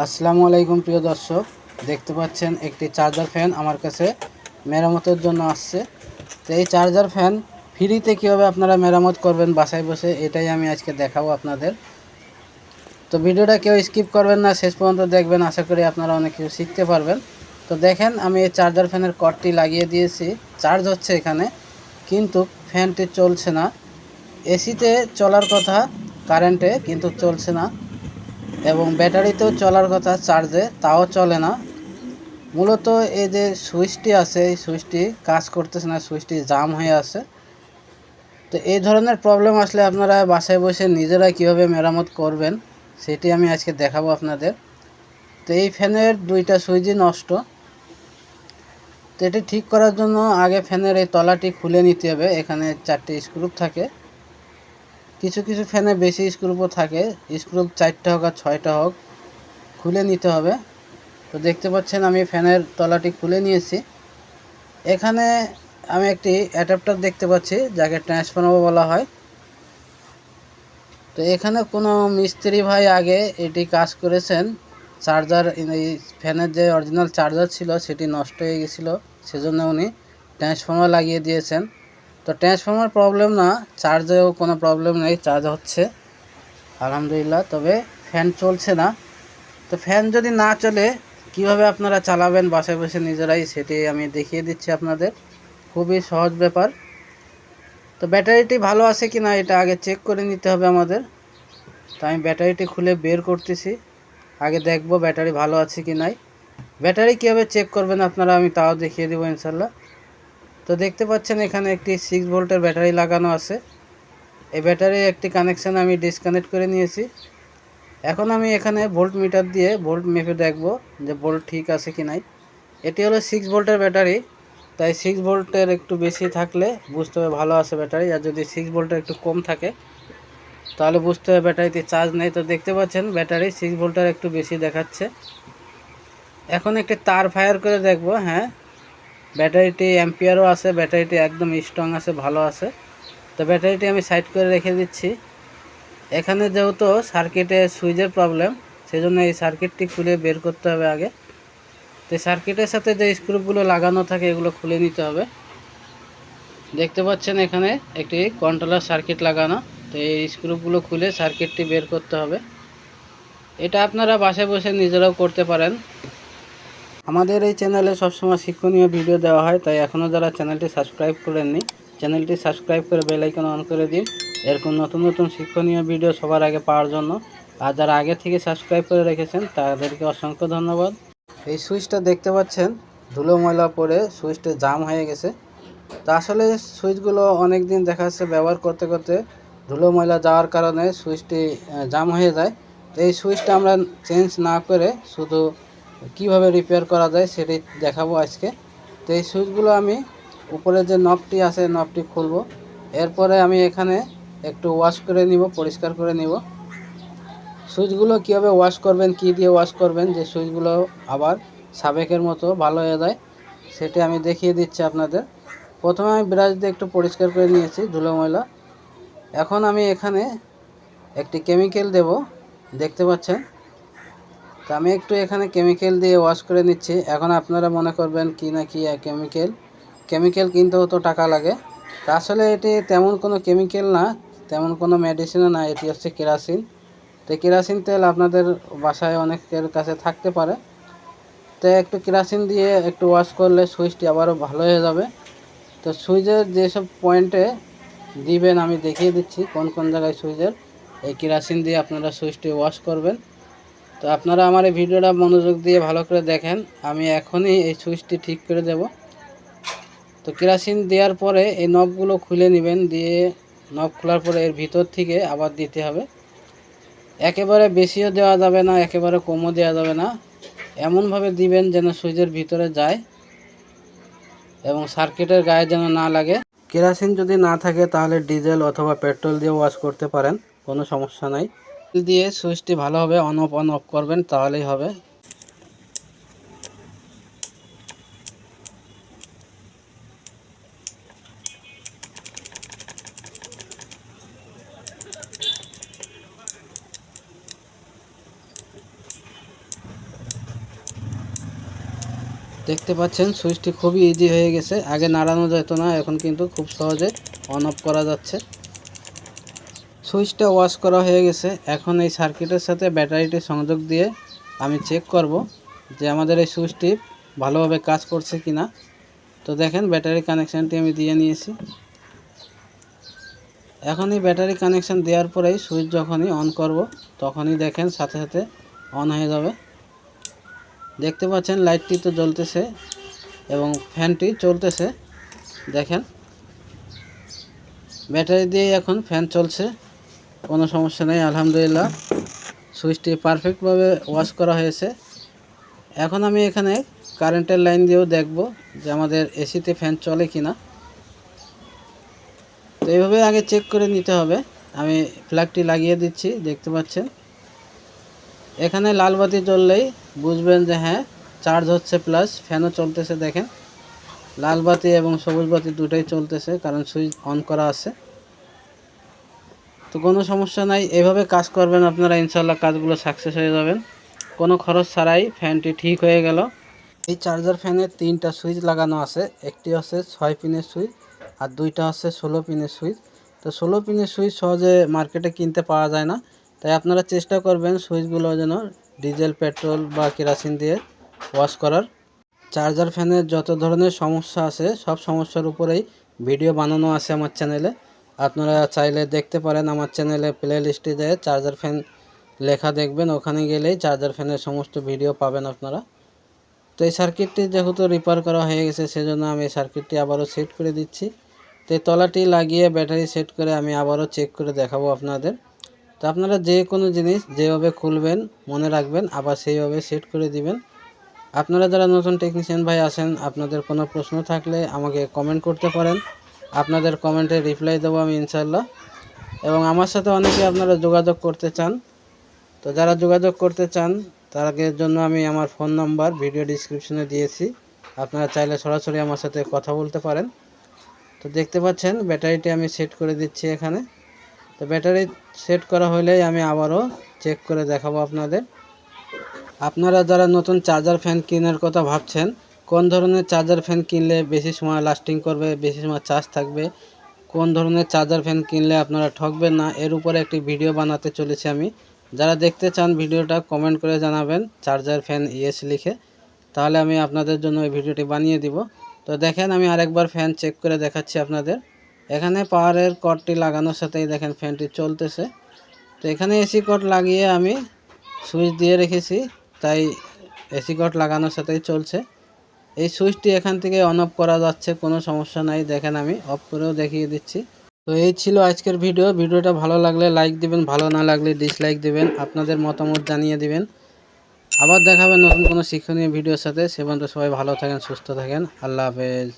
আসসালামু আলাইকুম প্রিয় দর্শক, দেখতে পাচ্ছেন একটি চার্জার ফ্যান আমার কাছে মেরামতের জন্য আসছে। তো এই চার্জার ফ্যান ফ্রিতে কীভাবে আপনারা মেরামত করবেন, বাসায় বসে, এটাই আমি আজকে দেখাবো আপনাদের। তো ভিডিওটা কেউ স্কিপ করবেন না, শেষ পর্যন্ত দেখবেন, আশা করি আপনারা অনেক কিছু শিখতে পারবেন। তো দেখেন, আমি এই চার্জার ফ্যানের কর্ডটি লাগিয়ে দিয়েছি চার্জ হচ্ছে এখানে, কিন্তু ফ্যানটি চলছে না। এসিতে চলার কথা কারেন্টে কিন্তু চলছে না। এবং ব্যাটারিতেও চলার কথা চার্জে, তাও চলে না। মূলত এই যে সুইচটি আছে, এই সুইচটি কাজ করতেছে না, সুইচটি জাম হয়ে আছে। তো এই ধরনের প্রবলেম আসলে আপনারা বাসায় বসে নিজেরা কীভাবে মেরামত করবেন, সেটি আমি আজকে দেখাবো আপনাদের। তো এই ফ্যানের দুইটা সুইচই নষ্ট। তো এটি ঠিক করার জন্য আগে ফ্যানের এই তলাটি খুলে নিতে হবে। এখানে চারটি স্ক্রুপ থাকে। কিছু কিছু ফ্যানে বেশি স্ক্রুপও থাকে। স্ক্রুপ চারটা হোক আর ছয়টা হোক, খুলে নিতে হবে। তো দেখতে পাচ্ছেন আমি ফ্যানের তলাটি খুলে নিয়েছি। এখানে আমি একটি অ্যাডাপ্টার দেখতে পাচ্ছি, যাকে ট্রান্সফর্মার বলা হয়। তো এখানে কোনো মিস্ত্রি ভাই আগে এটি কাজ করেছেন। চার্জার এই ফ্যানের যে অরিজিনাল চার্জার ছিল, সেটি নষ্ট হয়ে গেছিল। সেজন্য উনি ট্রান্সফর্মার লাগিয়ে দিয়েছেন। তো ট্রান্সফর্মার প্রবলেম না চার্জেও কোনো প্রবলেম নেই চার্জ হচ্ছে। আলহামদুলিল্লাহ, তবে ফ্যান চলছে না। তো ফ্যান যদি না চলে, কীভাবে আপনারা চালাবেন, বাসায় বসে নিজেরাই সেটি আমি দেখিয়ে দিচ্ছি আপনাদের। খুবই সহজ ব্যাপার। তো ব্যাটারিটি ভালো আছে কি না এটা আগে চেক করে নিতে হবে আমাদের। তো আমি ব্যাটারিটি খুলে বের করতেছি। আগে দেখব ব্যাটারি ভালো আছে কি নাই ব্যাটারি কীভাবে চেক করবেন আপনারা, আমি তাও দেখিয়ে দেবো ইনশাল্লাহ। তো দেখতে পাচ্ছেন এখানে একটি সিক্স ভোল্টের ব্যাটারি লাগানো আছে। এই ব্যাটারির একটি কানেকশান আমি ডিসকানেক্ট করে নিয়েছি। এখন আমি এখানে ভোল্ট মিটার দিয়ে ভোল্ট মেপে দেখব যে ভোল্ট ঠিক আছে কি নাই। এটি হলো সিক্স ভোল্টের ব্যাটারি, তাই সিক্স ভোল্টের একটু বেশি থাকলে বুঝতে হবে ভালো আছে ব্যাটারি, আর যদি সিক্স ভোল্টের একটু কম থাকে, তাহলে বুঝতে হবে ব্যাটারিতে চার্জ নেই। তো দেখতে পাচ্ছেন ব্যাটারি সিক্স ভোল্টের একটু বেশি দেখাচ্ছে। এখন একটি তার ফায়ার করে দেখব হ্যাঁ। ব্যাটারিটি অ্যাম্পিয়ারও আছে, ব্যাটারিটি একদম স্ট্রং আছে, ভালো আছে। তো ব্যাটারিটি আমি সাইড করে রেখে দিচ্ছি। এখানে যেহেতু সার্কিটে সুইচের প্রবলেম সেজন্য এই সার্কিটটি খুলে বের করতে হবে আগে। তো সার্কিটের সাথে যে স্ক্রুপগুলো লাগানো থাকে, এগুলো খুলে নিতে হবে। দেখতে পাচ্ছেন এখানে একটি কন্ট্রোলার সার্কিট লাগানো। তো এই স্ক্রুপগুলো খুলে সার্কিটটি বের করতে হবে। এটা আপনারা বাসায় বসে নিজেরাও করতে পারেন। আমাদের এই চ্যানেলে সবসময় শিক্ষণীয় ভিডিও দেওয়া হয়, তাই এখনও যারা চ্যানেলটি সাবস্ক্রাইব করেননি, চ্যানেলটি সাবস্ক্রাইব করে বেলাইকন অন করে দিন। এরকম নতুন নতুন শিক্ষণীয় ভিডিও সবার আগে পাওয়ার জন্য। আর যারা আগে থেকে সাবস্ক্রাইব করে রেখেছেন, তাদেরকে অসংখ্য ধন্যবাদ। এই সুইচটা দেখতে পাচ্ছেন, ধুলো ময়লা পরে সুইচটা জাম হয়ে গেছে। তা আসলে সুইচগুলো অনেক দিন দেখা যাচ্ছে ব্যবহার করতে করতে ধুলো ময়লা যাওয়ার কারণে সুইচটি জাম হয়ে যায়। তো এই সুইচটা আমরা চেঞ্জ না করে শুধু কীভাবে রিপেয়ার করা যায় সেটি দেখাবো আজকে। তো এই সুইচগুলো আমি উপরে যে নবটি আছে নবটি খুলবো। এরপরে আমি এখানে একটু ওয়াশ করে নিব, পরিষ্কার করে নিব। সুইচগুলো কীভাবে ওয়াশ করবেন, কি দিয়ে ওয়াশ করবেন, যে সুইচগুলো আবার সাবেকের মতো ভালো হয়ে যায়, সেটি আমি দেখিয়ে দিচ্ছি আপনাদের। প্রথমে আমি ব্রাশ দিয়ে একটু পরিষ্কার করে নিয়েছি, ধুলো ময়লা। এখন আমি এখানে একটি কেমিক্যাল দেব, দেখতে পাচ্ছেন? তো আমি একটু এখানে কেমিক্যাল দিয়ে ওয়াশ করে নিচ্ছি। এখন আপনারা মনে করবেন কি না কি কেমিক্যাল কেমিক্যাল কিনতেও তো টাকা লাগে। তা আসলে এটি তেমন কোনো কেমিক্যাল না, তেমন কোনো মেডিসিনও না, এটি হচ্ছে কেরাসিন তো কেরাসিন তেল আপনাদের বাসায় অনেকের কাছে থাকতে পারে। তো একটু কেরাসিন দিয়ে একটু ওয়াশ করলে সুইচটি আবারও ভালো হয়ে যাবে। তো সুইচের যেসব পয়েন্টে দিবেন, আমি দেখিয়ে দিচ্ছি কোন কোন জায়গায় সুইচের। এই কেরাসিন দিয়ে আপনারা সুইচটি ওয়াশ করবেন। তো আপনারা আমার এই ভিডিওটা মনোযোগ দিয়ে ভালো করে দেখেন। আমি এখনই এই সুইচটি ঠিক করে দেব। তো কেরাসিন দেওয়ার পরে এই নবগুলো খুলে নেবেন, দিয়ে নব খোলার পরে এর ভিতর থেকে আবার দিতে হবে। একেবারে বেশিও দেওয়া যাবে না, একেবারে কমও দেওয়া যাবে না। এমনভাবে দিবেন যেন সুইচের ভিতরে যায় এবং সার্কিটের গায়ে যেন না লাগে। কেরাসিন যদি না থাকে তাহলে ডিজেল অথবা পেট্রোল দিয়ে ওয়াশ করতে পারেন, কোনো সমস্যা নাই। দিয়ে সুইচটি ভালোভাবে অন অফ অন অফ করবেন, তাহলেই হবে। দেখতে পাচ্ছেন, সুইচটি খুবই ইজি হয়ে গেছে। আগে নাড়ানো যেত না, এখন কিন্তু খুব সহজে অন অফ করা যাচ্ছে। সুইচটা ওয়াশ করা হয়ে গেছে। এখন এই সার্কিটের সাথে ব্যাটারিটি সংযোগ দিয়ে আমি চেক করব যে আমাদের এই সুইচটি ভালোভাবে কাজ করছে কি না তো দেখেন, ব্যাটারি কানেকশানটি আমি দিয়ে নিয়েছি। এখন এই ব্যাটারি কানেকশান দেওয়ার পরেই সুইচ যখনই অন করব, তখনই দেখেন সাথে সাথে অন হয়ে যাবে। দেখতে পাচ্ছেন, লাইটটি তো জ্বলতেছে এবং ফ্যানটি চলতেছে। দেখেন, ব্যাটারি দিয়ে এখন ফ্যান চলছে। কোনো সমস্যা নেই, আলহামদুলিল্লাহ। সুইচটি পারফেক্টভাবে ওয়াশ করা হয়েছে। এখন আমি এখানে কারেন্টের লাইন দিয়েও দেখব যে আমাদের এসিতে ফ্যান চলে কি না তো এইভাবে আগে চেক করে নিতে হবে। আমি ফ্ল্যাগটি লাগিয়ে দিচ্ছি, দেখতে পাচ্ছেন। এখানে লাল বাতি জ্বললেই বুঝবেন যে হ্যাঁ চার্জ হচ্ছে প্লাস, ফ্যানও চলতেছে দেখেন। লাল বাতি এবং সবুজ বাতি দুটোই চলতেছে, কারণ সুইচ অন করা আছে। তো কোনো সমস্যা নাই। এভাবে কাজ করবেন আপনারা ইনশাল্লাহ কাজগুলো সাকসেস হয়ে যাবেন। কোনো খরচ ছাড়াই ফ্যানটি ঠিক হয়ে গেল। এই চার্জার ফ্যানের তিনটা সুইচ লাগানো আছে। একটি হচ্ছে ছয় পিনের সুইচ আর দুইটা হচ্ছে ষোলো পিনের সুইচ তো ষোলো পিনের সুইচ সহজে মার্কেটে কিনতে পাওয়া যায় না। তাই আপনারা চেষ্টা করবেন সুইচগুলো যেন ডিজেল পেট্রোল বা কেরাসিন দিয়ে ওয়াশ করার। চার্জার ফ্যানের যত ধরনের সমস্যা আছে, সব সমস্যার উপরেই ভিডিও বানানো আছে আমার চ্যানেলে আপনারা চাইলে দেখতে পারেন আমার চ্যানেলে প্লে লিস্টে যেয়ে চার্জার ফ্যান লেখা দেখবেন, ওখানে গেলেই চার্জার ফ্যানের সমস্ত ভিডিও পাবেন আপনারা। তো এই সার্কিটটি যেহেতু রিপেয়ার করা হয়ে গেছে, সেজন্য আমি এই সার্কিটটি আবারও সেট করে দিচ্ছি। তো এই তলাটি লাগিয়ে ব্যাটারি সেট করে আমি আবারও চেক করে দেখাবো আপনাদের। তো আপনারা যে কোনো জিনিস যেভাবে খুলবেন, মনে রাখবেন, আবার সেইভাবে সেট করে দিবেন। আপনারা যারা নতুন টেকনিশিয়ান ভাই আছেন, আপনাদের কোনো প্রশ্ন থাকলে আমাকে কমেন্ট করতে পারেন। আপনাদের কমেন্টে রিপ্লাই দেবো আমি ইনশাল্লাহ এবং আমার সাথে অনেকে আপনারা যোগাযোগ করতে চান। তো যারা যোগাযোগ করতে চান, তাদের জন্য আমি আমার ফোন নাম্বার ভিডিও ডিসক্রিপশনে দিয়েছি। আপনারা চাইলে সরাসরি আমার সাথে কথা বলতে পারেন। তো দেখতে পাচ্ছেন, ব্যাটারিটি আমি সেট করে দিচ্ছি এখানে। তো ব্যাটারি সেট করা হলেই আমি আবারও চেক করে দেখাবো আপনাদের। আপনারা যারা নতুন চার্জার ফ্যান কেনার কথা ভাবছেন কোন ধরনের চার্জার ফ্যান কিনলে বেশি সময় লাস্টিং করবে, বেশি সময় চার্জ থাকবে, কোন ধরনের চার্জার ফ্যান কিনলে আপনারা ঠকবেন না, এর উপরে একটি ভিডিও বানাতে চলেছি আমি। যারা দেখতে চান ভিডিওটা কমেন্ট করে জানাবেন চার্জার ফ্যান ইয়েস লিখে। তাহলে আমি আপনাদের জন্য এই ভিডিওটি বানিয়ে দিব। তো দেখেন আমি আরেকবার ফ্যান চেক করে দেখাচ্ছি আপনাদের। এখানে পাওয়ারের কটটি লাগানোর সাথেই দেখেন ফ্যানটি চলতেছে। তো এখানে এসি কট লাগিয়ে আমি সুইচ দিয়ে রেখেছি, তাই এসি কট লাগানোর সাথেই চলছে। এই সুইচটি এখান থেকে অন অফ করা যাচ্ছে, কোনো সমস্যা নাই, দেখেন আমি অফ করেও দেখিয়ে দিচ্ছি। তো এই ছিল আজকের ভিডিও ভিডিওটা ভালো লাগলে লাইক দিবেন, ভালো না লাগলে ডিসলাইক দিবেন, আপনাদের মতামত জানিয়ে দিবেন। আবার দেখাবেন নতুন কোনো শিক্ষণীয় ভিডিওর সাথে, সে পর্যন্ত সবাই ভালো থাকেন, সুস্থ থাকেন, আল্লাহ হাফেজ।